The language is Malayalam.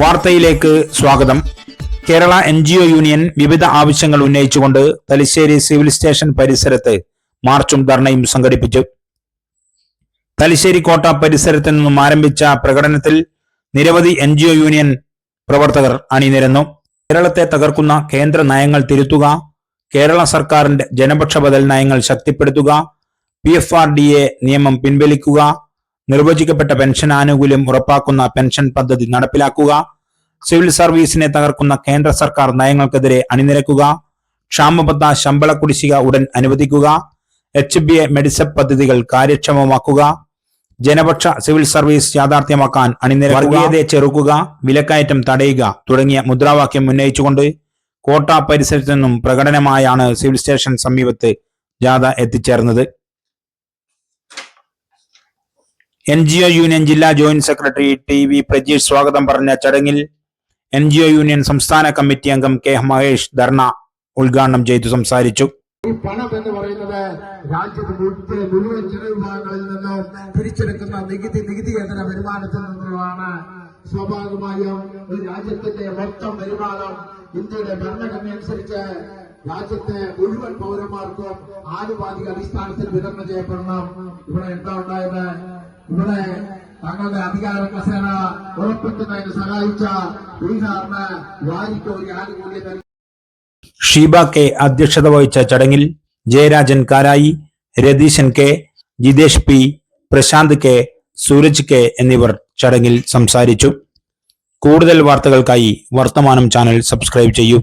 വാർത്തയിലേക്ക് സ്വാഗതം. Kerala N G O union വിവിധ ആവശ്യങ്ങൾ ഉന്നയിച്ചുകൊണ്ട് തലശ്ശേരി സിവിൽ സ്റ്റേഷൻ പരിസരത്ത് മാർച്ചും ധർണയും സംഘടിപ്പിച്ചു. തലശ്ശേരി കോട്ട പരിസരത്ത് നിന്നും ആരംഭിച്ച പ്രകടനത്തിൽ നിരവധി എൻ ജി ഒ യൂണിയൻ പ്രവർത്തകർ അണിനിരന്നു. കേരളത്തെ തകർക്കുന്ന കേന്ദ്ര നയങ്ങൾ തിരുത്തുക കേരള സർക്കാരിന്റെ ജനപക്ഷ ബദൽ നയങ്ങൾ ശക്തിപ്പെടുത്തുക P F R D A നിയമം പിൻവലിക്കുക നിർവചിക്കപ്പെട്ട പെൻഷൻ ആനുകൂല്യം ഉറപ്പാക്കുന്ന പെൻഷൻ പദ്ധതി നടപ്പിലാക്കുക. സിവിൽ സർവീസിനെ തകർക്കുന്ന കേന്ദ്ര സർക്കാർ നയങ്ങൾക്കെതിരെ അണിനിരക്കുക. ക്ഷാമബദ്ധ ശമ്പള കുടിശ്ശിക ഉടൻ അനുവദിക്കുക. എച്ച് ബി എ മെഡിസെപ് പദ്ധതികൾ കാര്യക്ഷമമാക്കുക. ജനപക്ഷ സിവിൽ സർവീസ് യാഥാർത്ഥ്യമാക്കാൻ വർഗീയതയെ ചെറുക്കുക. വിലക്കയറ്റം തടയുക തുടങ്ങിയ മുദ്രാവാക്യം ഉന്നയിച്ചുകൊണ്ട് കോട്ട പരിസരത്തു നിന്നും പ്രകടനമായാണ് സിവിൽ സ്റ്റേഷൻ സമീപത്ത് ജാഥ എത്തിച്ചേർന്നത്. എൻ ജി ഒ യൂണിയൻ ജില്ലാ joint secretary T V Prajeesh സ്വാഗതം പറഞ്ഞ ചടങ്ങിൽ എൻ ജി ഒ യൂണിയൻ സംസ്ഥാന കമ്മിറ്റി അംഗം കെ മഹേഷ് ധർണ ഉദ്ഘാടനം ചെയ്തു സംസാരിച്ചു. ഈ പണം എന്ന് പറയുന്നത് രാജ്യത്ത് മുഴുവൻ ജനവിഭാഗങ്ങളിൽ നിന്നും പിരിച്ചെടുക്കുന്ന നികുതി നികുതിയേതര വരുമാനത്തിൽ നിന്നുള്ളതാണ്. സ്വാഭാവികമായും ഒരു രാജ്യത്തിന്റെ മൊത്തം വരുമാനം ഇന്ത്യയുടെ ഭരണഘടന അനുസരിച്ച് രാജ്യത്തെ മുഴുവൻ പൗരന്മാർക്കും ആനുപാതിക അടിസ്ഥാനത്തിൽ വിതരണം ചെയ്യപ്പെടണം. ഇവിടെ എന്താ ഉണ്ടായത്? ഇവിടെ തങ്ങളുടെ അധികാര കസേന ഉറപ്പിക്കുന്നതിന് സഹായിച്ച ബീഹാറിന് വാരിക്ക് ഒരു ആനുകൂല്യം ഷീബ കെ അധ്യക്ഷത വഹിച്ച ചടങ്ങിൽ Jayarajan Karayi Ratheeshan K Jithesh P Prashanth K Sooraj K എന്നിവർ ചടങ്ങിൽ സംസാരിച്ചു. കൂടുതൽ വാർത്തകൾക്കായി വർത്തമാനം ചാനൽ സബ്സ്ക്രൈബ് ചെയ്യൂ.